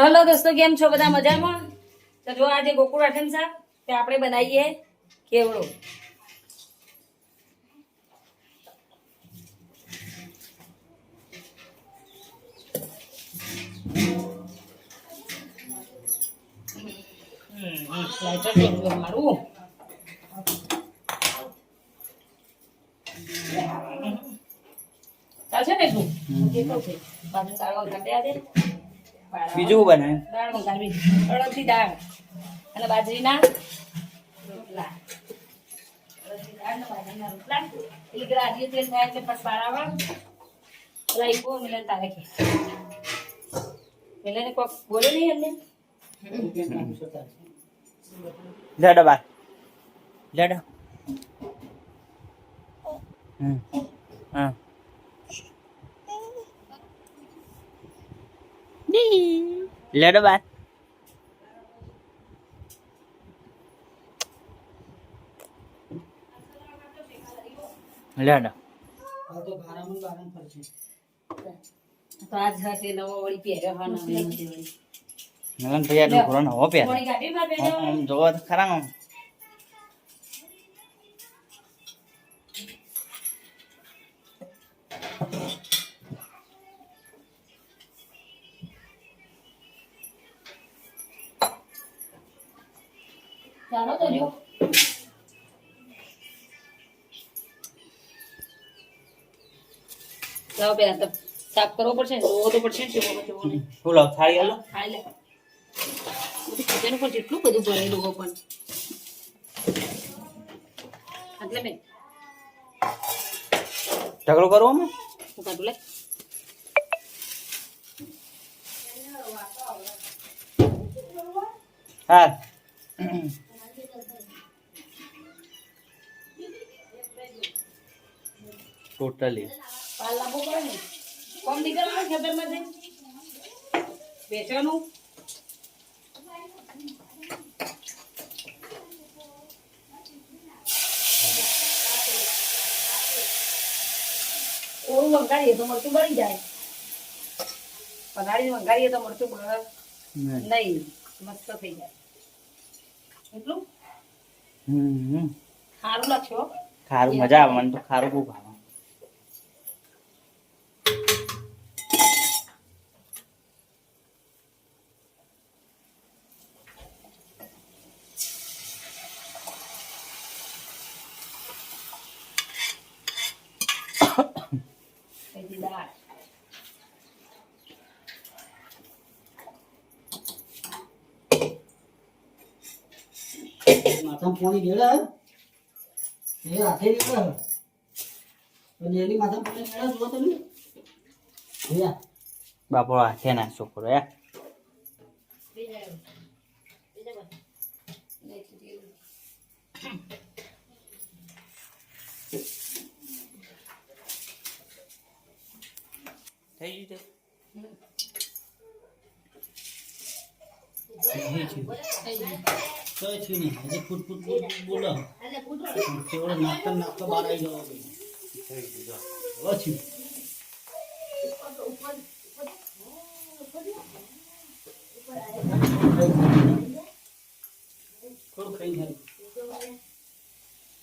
Hello દોસ્તો કેમ છો બધા મજામાં? તો જો આજે ગોકુળ આઠમ શાક તે આપણે બનાવીએ કેવડો? ચાલશે ને શું છે બાજુ સારવાર દે આજે. બીજું બનાવે દાળ મંગાવી અડદની દાળ અને બાજરીના રોટલા. અડદની દાળ અને બાજરીના રોટલા. એટલે ગ્રાજી તેલ થાય એટલે પછી બાળાવા પેલા ઈકો મિલન તારે કે. મિલન કોક બોલે નહીં એમને? લેડો બાર. લેડો હમ. હા. લેડો બાર લેડો. તો આજ હાથે નવો વળી પહેર્યો હા નવો નવો વળી નલન ભૈયા નવો વળી ગાડી માં પહેર્યો આમ જોવો તો ખરા આમ. ચાલો તો જો. લાવો પેલા તો સાફ કરવો પડશે ને? ધોવો તો પડશે ને ચેવો ચેવો નહીં શું લાવ? થાળી હાલો. ખાઈ લે. બધું કિચન ઉપર જેટલું બધું ભરેલું હો પણ. એટલે બેન ઢગલો કરવો આમાં હું કાઢું લે. હા. ટોટલી વેચવાનું ઓળું વંગાડીએ તો મરચું બળી જાય પલાળીને વંગાડીએ તો મરચું બળે નહીં મસ્ત થઈ જાય એટલું હમ. સારું લાગશે ખારું મજા આવે મને તો ખારું બહુ ભાવે પછી દાળ માથામાં પાણી ગયેલા એ હાથે નીકળે પણ એની માથામાં પાણી ગયેલા જુઓ તમે જોયા બાપો આ છે ના છોકરો યાર થઈ ગયું કઈ છે નહીં હજી ફૂટ ફૂટ ફૂટ બોલો કેવડો નાખતા નાખતા બહાર આવી જવા હવે છે થોડું ખાઈ જાય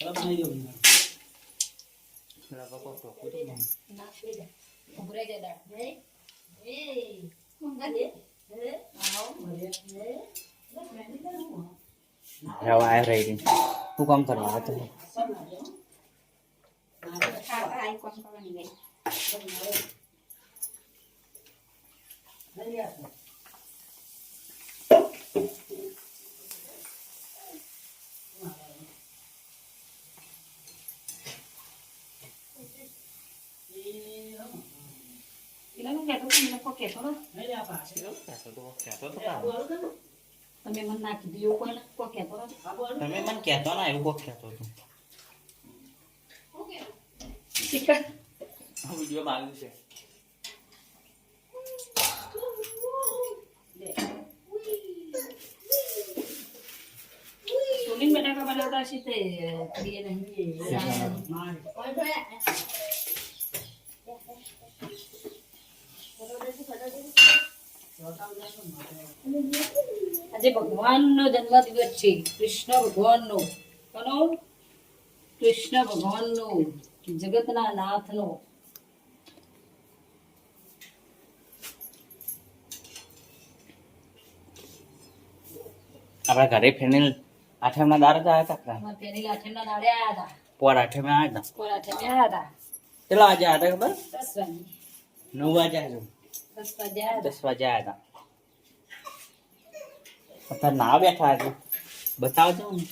ખરાબ નહીં જવું ઉભરાઈ જાય રહી ગઈ શું કામ હે આવે હતો, મને કોઈ કહેતો નતો. નહીં લે આ પાસે તમે મને નાખી દીધું કોઈ કોઈ કહેતો નતો. તમે મને કહેતો ના એવું કોક કહેતો હતો. વીડિયો આવ્યું છે. સોલીન બટાકા બનાવતા હશે તે પ્રિય નહીં. આજે ભગવાનનો જન્મદિવસ છે. કૃષ્ણ ભગવાનનો. કોનો? કૃષ્ણ ભગવાનનો. જગતના નાથનો. આપણા ઘરે ફેનિલ આઠમના દાર જ આવ્યા હતા ફેનિલ આઠમના દાડે આવ્યા હતા. પોર આઠમે આવ્યા હતા. કોરા આઠમે આવ્યા હતા. કેટલા આજે આવ્યા હતા ખબર? દસ વાગે. નવ વાગે આવ્યા દસ વાગે આયા દસ વાગે આવ્યા હતા. અત્યારે ના બેઠા આજે બતાવજો ને.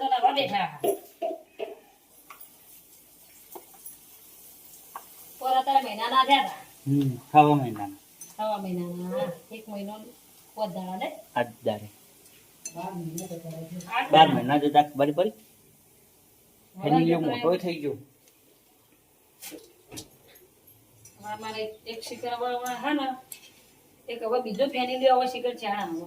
તો નવા બેઠા. થયા હતા. હમ ખાવા મહિનાના. સવા મહિના એક મહિનો વધારા ને? આજ દારે બાર મહિના. મહિના જતા ફેનિલ મોટો થઈ ગયો. મારે એક શિખર હા ને એક હવે બીજો ફેની લ્યો હવે શિખર છે હવે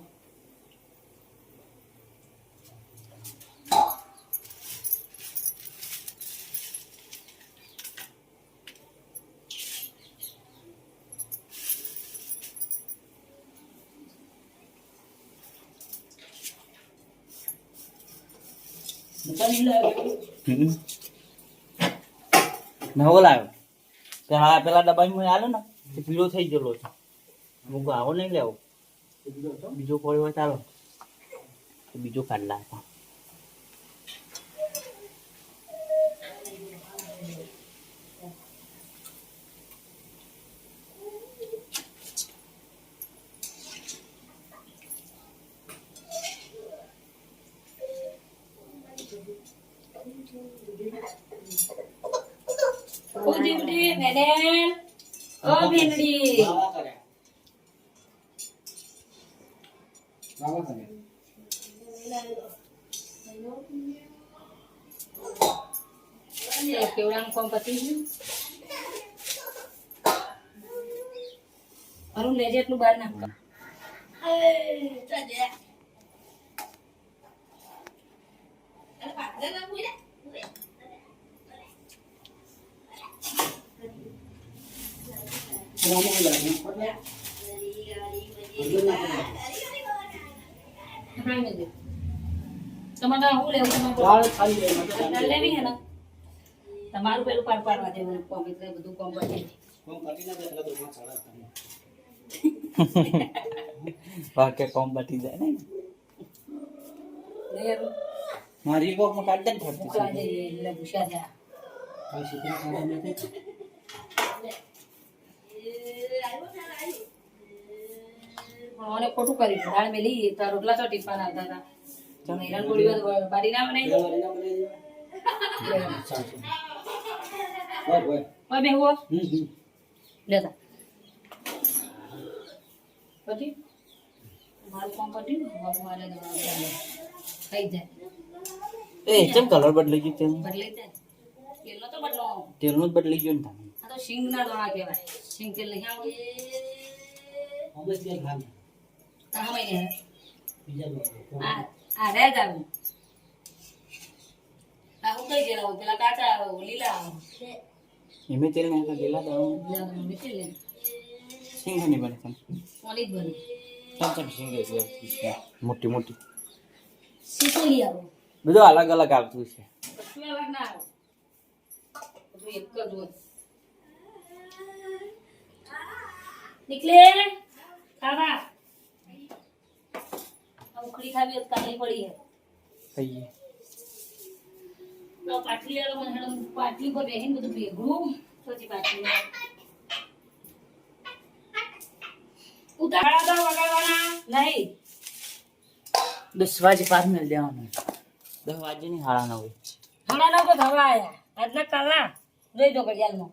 નવો લાવ્યો પેલા પેલા ડબ્બામાં આવ્યો ને, તે પીળો થઈ ગયેલો છે. હું આવો નહીં લેવો. બીજો કોઈ હોય ચાલો બીજો કાઢ લાવતા उडी उडी भेडेल ओ भेंडी orang kompetisi Baru lejet lu banyak. Hei, eh, saja. Ada pak, ada punya. તમારે પેલું પાડ પાડવા દેવાનું કોમ એટલે બધું કોમ પાડી જાય. કોમ બટી જાય ને? મારી કોકમાં કાઢ દે ને થોડી મોકલા જઈએ એટલે ભૂસ્યા થયા કાંઈ શીખવા કાઢી નાખે. પણ મને ખોટું કરી દાળ મેલી તો રોટલા તો ટીપા ના હતા. હેરાન ગોળી બારી ના બનાવી બે. ઓય હમ, હમ. લેતા પછી મારું કામ પટી હવે મારે દવા થઈ જાય. એ કેમ કલર બદલાઈ ગયો તેલ બદલાઈ જાય. તેલનો તો બદલો. તેલનો જ બદલાઈ ગયો ને તો શીંગના દોણા કહેવાય. શીંગ તેલ નહીં આવું અમે તેલ ખાલી. આ મહિને બીજા. આ આ રહે જ આવું આ હું કઈ ગયેલા પેલા કાચા લીલા એમે તેલ લીલા દાણો લીલા લે. સિંગ નહીં બને તમે ઓલી બને. સિંગ મોટી મોટી. શીખોલી આવો. બધું અલગ અલગ આવતું છે. કશું અલગ ના આવે? એક જ હોય. નીકળે ખાવા આ ઉખડી ખાવી હોત કાલી પડી હે કહીએ તો પાટલી વાળો મને હેડો પાટલી પર બેહીને બધું ભેગું પછી પાટલી ઉતારા તો વગાડવાના નહીં. દસ વાગે પાર મેળ દેવાનું દસ વાગે નહીં હાડા નવે હમણાં તો થવા આયા આજના કાલના. જોઈ દો ઘડિયાળમાં.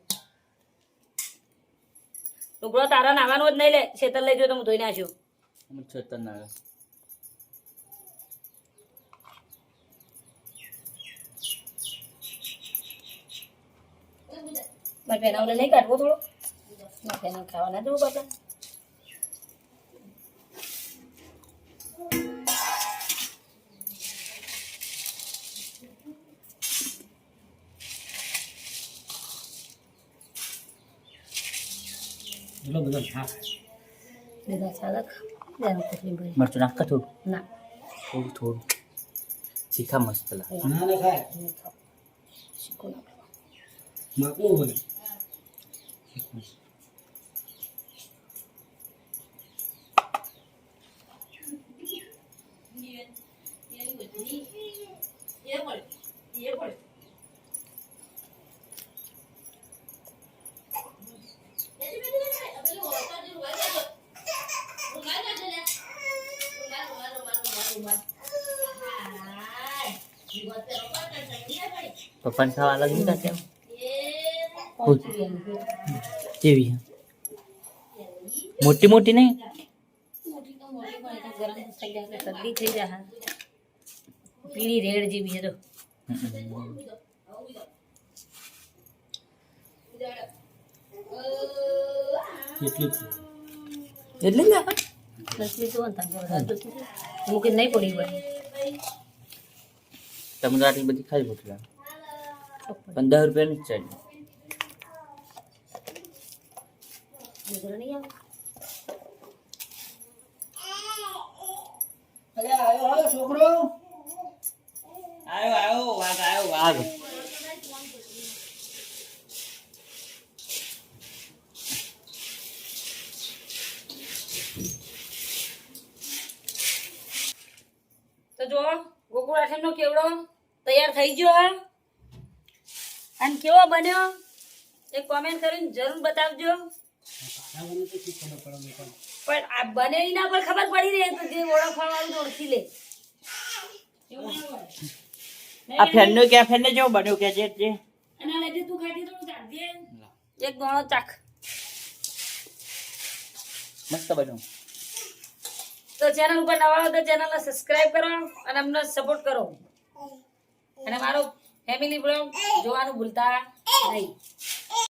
ટુકડો તારા નાવાનો જ નહીં લે છેતર લઈ જો તો હું ધોઈ નાખ્યો. છેતર ના મારે નહીં કાઢવો થોડો? મારે પેનાવ ખાવા ના જવું પાછા એટલો બધો શાક. લીલા ચાલક મરચું નાખ થોડું ના થોડું થોડું શીખા મસ્ત લાગે ના ના ખાય શીખો નાખો માપવું હોય પપ્પાને ખાવા અલગ નહીં ખાતે કોથમીર કેવી છે? મોટી મોટી નહીં? મોટી તો મોટી પણ એ તો ગરમ થઈ જાય એટલે ઠંડી થઈ જાય પીળી રેડ જેવી છે તો એટલી જ છે એટલે જ નાખે નસલી તો મૂકી નહીં પડી હોય. તમે તો આટલી બધી ખાઈ ભૂખ દસ રૂપિયાની છોકરો. આવ્યો આવ્યો વાઘ આવ્યો વાઘ તો જો ગોકુળ આઠમનો કેવડો? તૈયાર થઈ ગયો હા? અને કેવો બન્યો એક કોમેન્ટ કરીને જરૂર બતાવજો પણ. આ બને એના ના પર ખબર પડી રહી તો જે ઓળખવા ઓળખી લે. આ ફેનનો કે ફેનને જો બન્યો કે જે જે અને લેજે તું ખાટી થોડું ચાખજે. એક દોણો ચાખ મસ્ત બન્યો તો ચેનલ ઉપર નવા હો તો ચેનલને સબસ્ક્રાઇબ કરો અને અમને સપોર્ટ કરો અને મારો ફેમિલી બ્લોગ જોવાનું ભૂલતા નહીં.